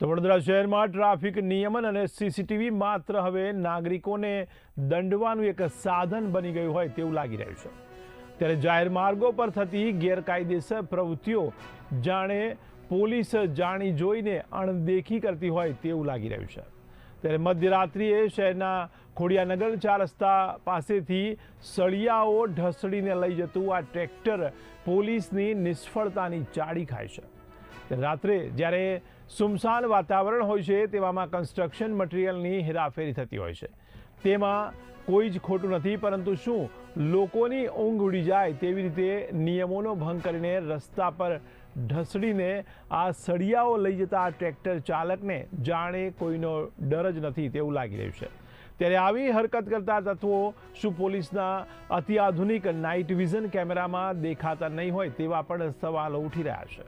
તો વડોદરા શહેરમાં ટ્રાફિક નિયમન અને સીસીટીવી માત્ર હવે નાગરિકોને દંડવાનું એક સાધન બની ગયું હોય તેવું લાગી રહ્યું છે. ત્યારે જાહેર માર્ગો પર થતી ગેરકાયદેસર પ્રવૃત્તિઓ જાણે પોલીસ જાણી જોઈને અણદેખી કરતી હોય તેવું લાગી રહ્યું છે. ત્યારે મધ્યરાત્રિએ શહેરના ખોડિયાનગર ચાર રસ્તા પાસેથી સળિયાઓ ઢસડીને લઈ જતું આ ટ્રેક્ટર પોલીસની નિષ્ફળતાની ચાડી ખાય છે. રાત્રે જ્યારે સુમસાન વાતાવરણ હોય છે, તેવામાં કન્સ્ટ્રક્શન મટીરિયલની હેરાફેરી થતી હોય છે. તેમાં કોઈ જ ખોટું નથી, પરંતુ શું લોકોની ઊંઘ ઉડી જાય તેવી રીતે નિયમોનો ભંગ કરીને રસ્તા પર ઢસડીને આ સળિયાઓ લઈ જતા આ ટ્રેક્ટર ચાલકને જાણે કોઈનો ડર જ નથી તેવું લાગી રહ્યું છે. ત્યારે આવી હરકત કરતા તત્વો શું પોલીસના અત્યાધુનિક નાઇટ વિઝન કેમેરામાં દેખાતા નહીં હોય તેવા પણ સવાલો ઉઠી રહ્યા છે.